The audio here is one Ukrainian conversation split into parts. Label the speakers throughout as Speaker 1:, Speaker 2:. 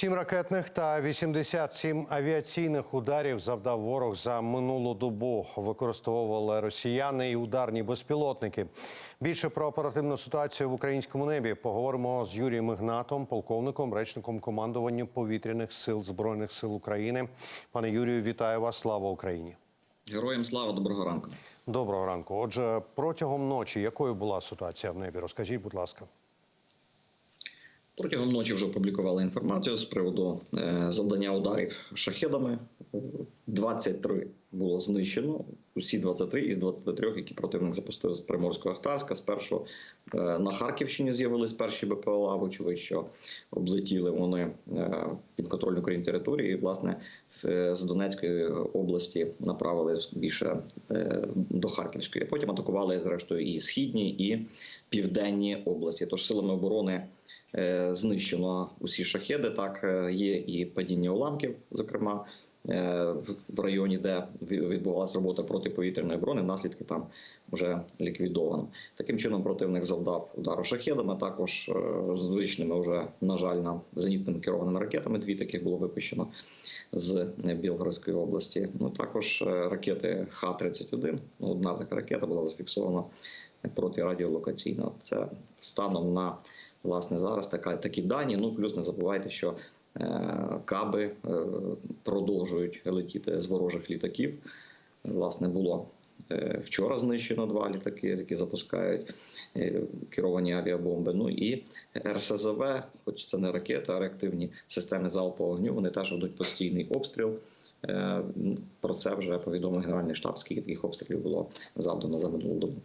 Speaker 1: Сім ракетних та 87 авіаційних ударів завдав ворог за минулу добу. Використовували росіяни і ударні безпілотники. Більше про оперативну ситуацію в українському небі поговоримо з Юрієм Ігнатом, полковником, речником командування повітряних сил збройних сил України. Пане Юрію, вітаю вас! Слава Україні!
Speaker 2: Героям слава, доброго ранку.
Speaker 1: Доброго ранку. Отже, протягом ночі якою була ситуація в небі? Розкажіть, будь ласка.
Speaker 2: Протягом ночі вже опублікували інформацію з приводу е, завдання ударів шахедами. 23 було знищено. Усі 23 із 23, які противник запустив з Приморського Ахтарська. Спершу е, на Харківщині з'явились перші БПЛА, вочевидь, що облетіли вони е, під контроль України території. І, власне, з Донецької області направили більше до Харківської. Потім атакували зрештою і східні, і південні області. Тож силами оборони. Е, Знищено усі шахеди. Так е, є і падіння уламків, зокрема е, в- районі, де відбувалася робота протиповітряної оборони. Наслідки там вже ліквідовано. Таким чином противник завдав удару шахедами. Також звичними вже на жаль нам зенітними керованими ракетами. Дві таких було випущено з Білгородської області. Ну також ракети Х-31. Ну, одна така ракета була зафіксована проти протирадіолокаційно. Це станом на власне зараз така такі дані. Ну плюс не забувайте, що е, каби е, продовжують летіти з ворожих літаків. Власне, було е, вчора знищено два літаки, які запускають керовані авіабомби. Ну і РСЗВ, хоч це не ракета, а реактивні системи залпового вогню. Вони теж ведуть постійний обстріл. Про це вже повідомив Генеральний штаб, скільки таких обстрілів було завдано за минулу добу.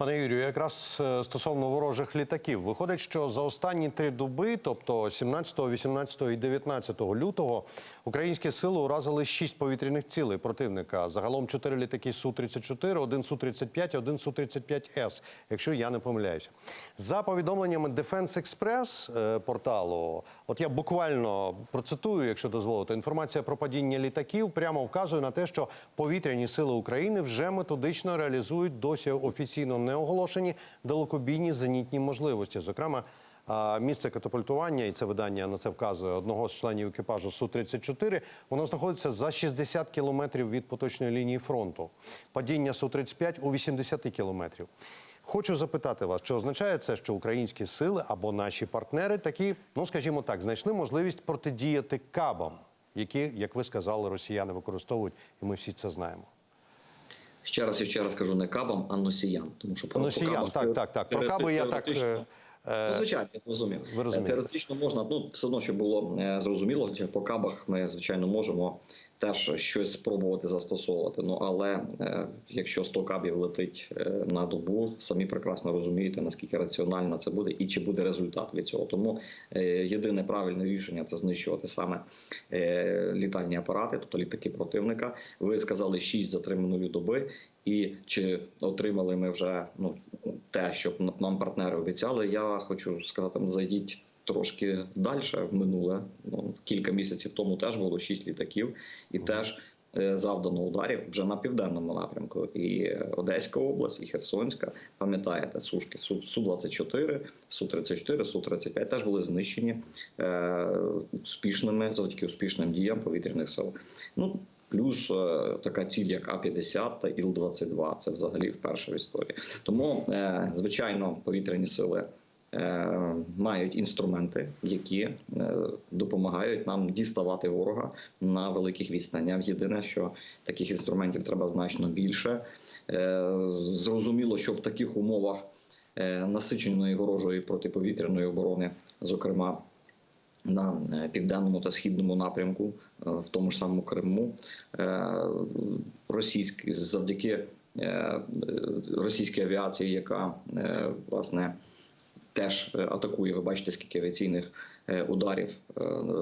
Speaker 1: Пане Юрію, якраз е, стосовно ворожих літаків, виходить, що за останні три доби, тобто 17, 18 і 19 лютого, українські сили уразили шість повітряних цілей противника. Загалом чотири літаки Су-34, один Су-35, один Су-35С, якщо я не помиляюся. За повідомленнями Defense Express е, порталу, от я буквально процитую, якщо дозволите, інформація про падіння літаків прямо вказує на те, що повітряні сили України вже методично реалізують досі офіційно не оголошені далекобійні зенітні можливості. Зокрема, місце катапультування, і це видання на це вказує одного з членів екіпажу Су-34, воно знаходиться за 60 кілометрів від поточної лінії фронту. Падіння Су-35 у 80 кілометрів. Хочу запитати вас, чи означає це, що українські сили або наші партнери такі, ну скажімо так, знайшли можливість протидіяти кабам, які, як ви сказали, росіяни використовують, і ми всі це знаємо.
Speaker 2: Ще раз і ще раз кажу не кабам, а носіям. Тому що про
Speaker 1: Носіям,
Speaker 2: кабам
Speaker 1: так, так, так. Про каби я так, е,
Speaker 2: Ну, звичайно, я розумів.
Speaker 1: ви розумієте.
Speaker 2: Теоретично можна, ну все одно, щоб було е, зрозуміло, по кабах ми, звичайно, можемо теж щось спробувати застосовувати. Ну але е, якщо 100 кабів летить е, на добу, самі прекрасно розумієте, наскільки раціонально це буде і чи буде результат від цього. Тому е, єдине правильне рішення це знищувати саме е, літальні апарати, тобто літаки противника. Ви сказали 6 за 3 минулі доби. І чи отримали ми вже ну те, що нам партнери обіцяли? Я хочу сказати, ну, зайдіть трошки далі в минуле. Ну кілька місяців тому теж було шість літаків, і теж е, завдано ударів вже на південному напрямку. І Одеська область, і Херсонська. Пам'ятаєте, сушки Су 24 Су 34 Су 35 теж були знищені е, успішними завдяки успішним діям повітряних сил. Ну Плюс е, така ціль, як А-50 та Іл-22. Це взагалі вперше в історії. Тому, е, звичайно, повітряні сили е, мають інструменти, які допомагають нам діставати ворога на великих відстанях. Єдине, що таких інструментів треба значно більше. Зрозуміло, що в таких умовах насиченої ворожої протиповітряної оборони, зокрема на е, південному та східному напрямку, е, в тому ж самому Криму, е, російські завдяки російській авіації, яка власне теж атакує. Ви бачите, скільки авіаційних ударів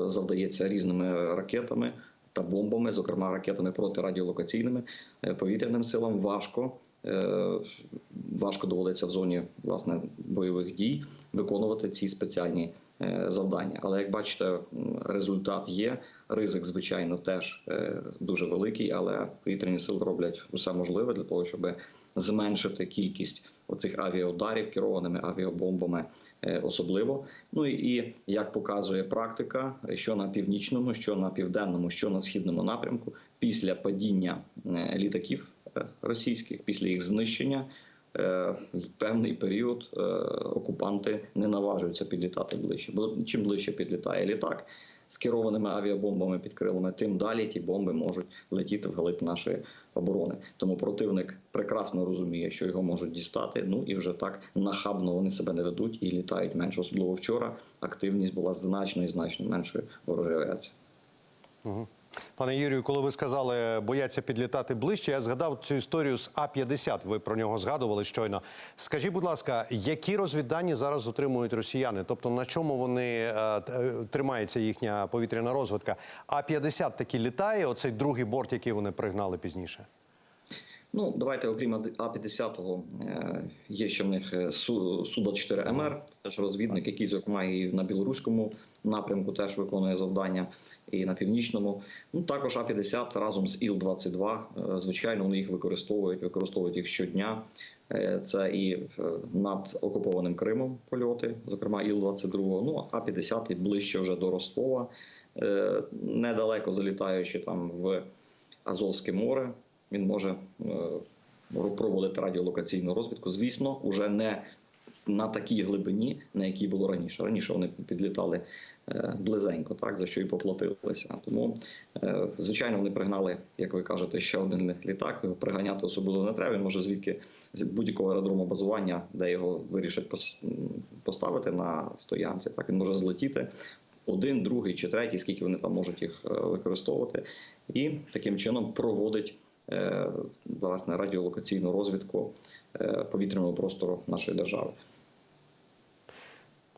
Speaker 2: завдається різними ракетами та бомбами, зокрема ракетами протирадіолокаційними повітряним силам. Важко. Е, Важко доводиться в зоні власне бойових дій виконувати ці спеціальні е, завдання. Але як бачите, результат є. Ризик, звичайно, теж е, дуже великий, але повітряні сили роблять усе можливе для того, щоб зменшити кількість оцих авіаударів керованими авіабомбами, особливо. Ну і, як показує практика, що на північному, що на південному, що на східному напрямку, після падіння літаків російських, після їх знищення. е, в Певний період е, окупанти не наважуються підлітати ближче. Бо чим ближче підлітає літак з керованими авіабомбами під крилами, тим далі ті бомби можуть летіти вглиб нашої оборони. Тому противник прекрасно розуміє, що його можуть дістати. Ну і вже так нахабно вони себе не ведуть і літають менше. Особливо вчора активність була значно і значно меншою ворожої авіації.
Speaker 1: Пане Юрію, коли ви сказали, бояться підлітати ближче, я згадав цю історію з А-50. Ви про нього згадували щойно. Скажіть, будь ласка, які розвіддані зараз отримують росіяни? Тобто на чому вони е, е, тримається їхня повітряна розвідка? А-50 таки літає, оцей другий борт, який вони пригнали пізніше.
Speaker 2: Ну, давайте, окрім А-50, е, є ще в них е, Су- Су-24 МР, це ж розвідник, який, зокрема, і на білоруському напрямку теж виконує завдання, і на північному. Ну, також А-50 разом з Іл-22, е, звичайно, вони їх використовують, використовують їх щодня. Це і над окупованим Кримом польоти, зокрема Іл-22, ну, А-50 ближче вже до Ростова, недалеко залітаючи там в Азовське море, він може е, проводити радіолокаційну розвідку. Звісно, уже не на такій глибині, на якій було раніше. Раніше вони підлітали е, близенько, так за що і поплатилися. Тому, е, звичайно, вони пригнали, як ви кажете, ще один літак. Його приганяти особливо не треба. Він може звідки з будь-якого аеродрому базування, де його вирішать поставити на стоянці. Так він може злетіти. Один, другий чи третій, скільки вони там можуть їх використовувати, і таким чином проводить власне радіолокаційну розвідку е, повітряного простору нашої держави.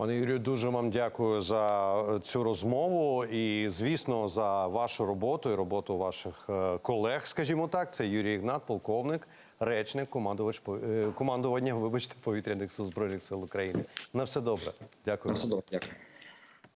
Speaker 1: Пане Юрію, дуже вам дякую за е, цю розмову і, звісно, за вашу роботу і роботу ваших е, колег, скажімо так. Це Юрій Ігнат, полковник, речник, командувач е, командування, вибачте, повітряних сил збройних сил України. На все добре. Дякую.
Speaker 2: На все добре, дякую.